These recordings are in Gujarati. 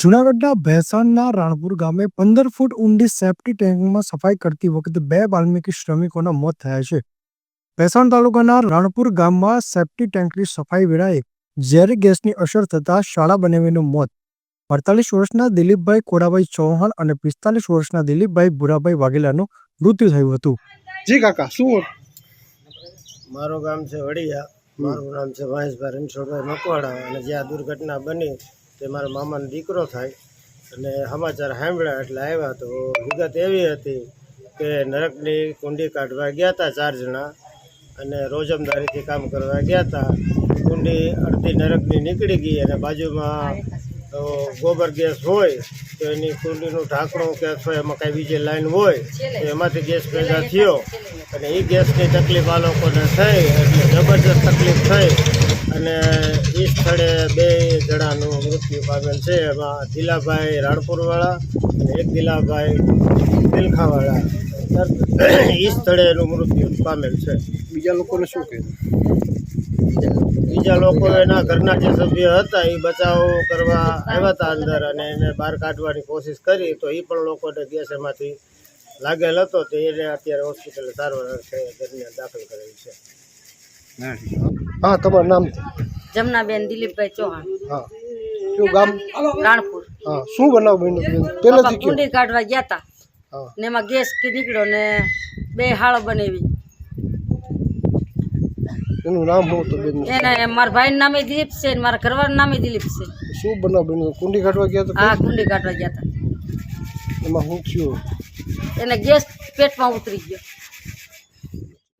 જૂનાગઢના ભેસાણના રાણપુર ગામે પંદર ફૂટ ઊંડી સેફ્ટી ટેન્કમાં સફાઈ કરતી વખતે બે વાલ્મીકી શ્રમિકોના મોત થયા છે. ભેસાણ તાલુકાના રાણપુર ગામમાં સેફ્ટી ટેન્કની સફાઈ વેળાએ ઝેરી ગેસની અસર થતાં શાળા બનાવીનું મોત. અડતાલીસ વર્ષના દિલીપભાઈ કોડાભાઈ ચૌહાણ અને પિસ્તાલીસ વર્ષના દિલીપભાઈ ભુરાભાઈ વાઘેલાનું મૃત્યુ થયું હતું. જી કાકા શું મારું ગામ છે વડિયા. મારું નામ છે મહેશભાઈ રણછોડભાઈ મકવાડા અને જે આ દુર્ઘટના બની તે મારા મામાનો દીકરો થાય. અને સમાચાર સાંભળ્યા એટલે આવ્યા તો વિગત એવી હતી કે નરકની કુંડી કાઢવા ગયા હતા ચાર જણા અને રોજમદારીથી કામ કરવા ગયા હતા કુંડી અડધી નરકની નીકળી ગઈ અને બાજુમાં ગોબર ગેસ હોય તો એની કુંડીનું ઢાંકણું કે એમાં કાંઈ બીજી લાઈન હોય તો એમાંથી ગેસ પેદા થયો અને એ ગેસની તકલીફ આ લોકોને થઈ એટલે જબરજસ્ત તકલીફ થઈ. અને સ્થળે બે જણાનું મૃત્યુ પામેલ છે. એમાં દિલાભાઈ રાણપુરવાળા અને એક દિલાભાઈ દિલખાવાળા એ સ્થળે એનું મૃત્યુ પામેલ છે. બીજા લોકોને શું કહે? બીજા લોકો એના ઘરના જે સભ્ય હતા એ બચાવ કરવા આવ્યા હતા અંદર અને એને બહાર કાઢવાની કોશિશ કરી તો એ પણ લોકોને ગેસ એમાંથી લાગેલ હતો તો એને અત્યારે હોસ્પિટલે સારવાર દરમિયાન દાખલ કરેલ છે. હા તમારું નામ? જમનાબેન દિલીપભાઈ ચૌહાણ. હા. ગામ? રાણપુર. હા. શું બનાવ બન્યું બેન? પહેલેથી કુંડી કાઢવા ગયા હતા ને એમાં ગેસ કે નીકળ્યો ને બે હાળો બનાવી. એનું નામ હતું બેન એને મારા ભાઈના નામે દિલીપ છે ને મારા ઘરવાળાના નામે દિલીપ છે. શું બનાવ બન્યું કુંડી કાઢવા ગયા તો આ કુંડી કાઢવા ગયા હતા એમાં હું થયું? એને ગેસ પેટમાં ઉતરી ગયો.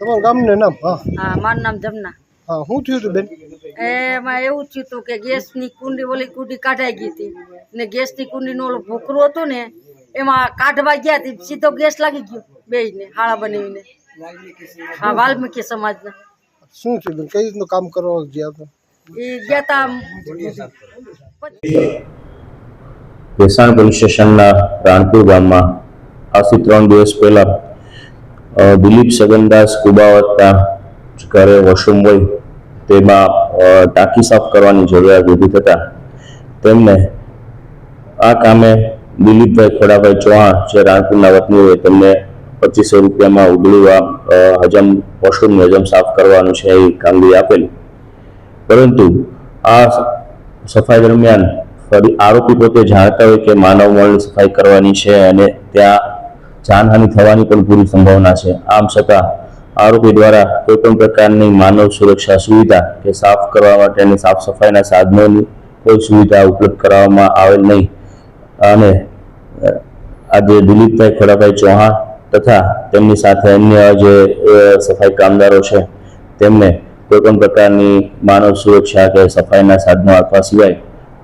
તમારું ગામનું નામ? હા. હા મારું નામ જમના. હા શું થયું હતું બેન? એમાં એવું થયું હતું કે ગેસની કુંડી ઓલી કુંડી કાઢાઈ ગઈ હતી. ને ગેસની કુંડીનું ઓલું ભૂખરું હતું ને એમાં કાઢવા ગયા હતી સીધો ગેસ લાગી ગયો બેયને હાળા બનાવીને. હા વાલ્મીકી સમાજના. શું થયું બેન? કઈ રીતનું કામ કરવા ગયા હતા? એ ગયા તા ભેસાણ પોલીસ સ્ટેશનના રાણપુર ગામમાં. આજથી ત્રણ દિવસ પહેલા દિલીપ સગનદાસ કુબાવતના ઘરે વોશરૂમ હોય, તેમાં ટાંકી સાફ કરવાની જરૂરિયાત ઊભી થતાં તેમને આ કામે દિલીપભાઈ ખોડાભાઈ ચૌહાણ, જે રાણપુરના વતની હોય, તેમને પચીસો રૂપિયામાં ઉગડું આ હજમ વોશરૂમનું હજમ સાફ કરવાનું છે એ કામગીરી આપેલી. પરંતુ આ સફાઈ દરમિયાન ફરી આરોપી પોતે જાણતા હોય કે માનવ મળની સફાઈ કરવાની છે અને ત્યાં જાનહાનિ થવાની પણ પૂરી સંભાવના છે. આમ છતાં આરોપી દ્વારા કોઈપણ પ્રકારની માનવ સુરક્ષા સુવિધા કે સાફ કરવા માટેની સાફ સફાઈના સાધનોની કોઈ સુવિધા ઉપલબ્ધ કરાવવામાં આવેલ નહીં. અને આજે દિલીપભાઈ ખોડાભાઈ ચૌહાણ તથા તેમની સાથે અન્ય જે સફાઈ કામદારો છે, તેમને કોઈપણ પ્રકારની માનવ સુરક્ષા કે સફાઈના સાધનો આપવા સિવાય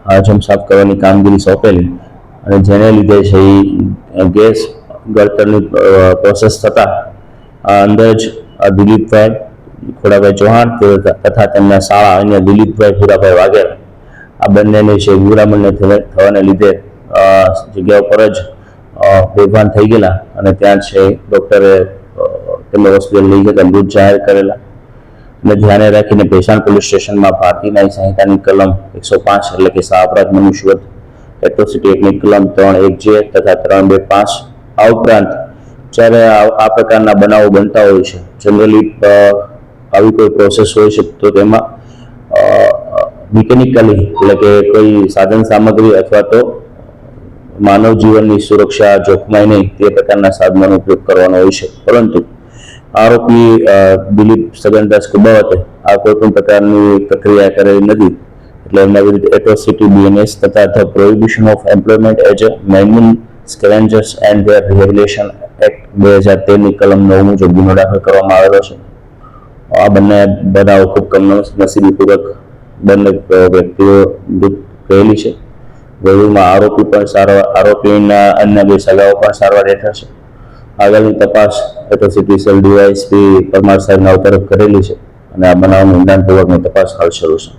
હાજમ સાફ કરવાની કામગીરી સોંપેલી. અને જેને લીધે છે એ ગેસ ગળતરની પ્રોસેસ થતાં અંદર જ દિલીપભાઈ ખોડાભાઈ ચૌહાણ તથા તેમના શાળા અને દિલીપભાઈ ભૂરાભાઈ વાઘેલા. આ બંનેને છે ગુરામણને થવાને લીધે જગ્યા ઉપર જ બેભાન થઈ ગયેલા અને ત્યાં છે ડૉક્ટરે તેમને હોસ્પિટલ લઈ જતા મૃત જાહેર કરેલા. અને ધ્યાને રાખીને ભેસાણ પોલીસ સ્ટેશનમાં ભારતીય ન્યાય સંહિતાની કલમ એકસો પાંચ એટલે કે સા અપરાધ મનુષ્યવધ એટ્રોસિટી એક્ટની કલમ ત્રણ એક જે તથા ત્રણ બે પાંચ, આ ઉપરાંત જ્યારે આ પ્રકારના બનાવો બનતા હોય છે જનરલી આવી કોઈ પ્રોસેસ હોય છે, તો તેમાં મિકેનિકલી એટલે કે કોઈ સાધન સામગ્રી અથવા તો માનવ જીવનની સુરક્ષા જોખમાય નહીં તે પ્રકારના સાધનોનો ઉપયોગ કરવાનો હોય છે. પરંતુ આરોપી દિલીપ સગનદાસ કુબાવતે આ કોઈ પણ પ્રકારની પ્રક્રિયા કરેલી નથી. એટલે એમના વિરુદ્ધ એટ્રોસિટી બીએનએસ તથા the prohibition of employment as a manual scavengers and their act બે હજાર તેરની કલમ નવ જો ગુનો દાખલ કરવામાં આવેલો છે, આ બંને બનાવો ખૂબ કમનસીબીપૂર્વક બંને વ્યક્તિઓ રહેલી છે. વધુમાં આરોપી પણ સારવાર, આરોપીના અન્ય બે સગાઓ પણ સારવાર હેઠળ છે. આગળની તપાસ એટ્રોસિટી સેલ ડીવાયસપી પરમાર સાહેબના તરફ કરેલી છે અને આ બનાવની ઊંડાણપૂર્વકની તપાસ હાલ શરૂ છે.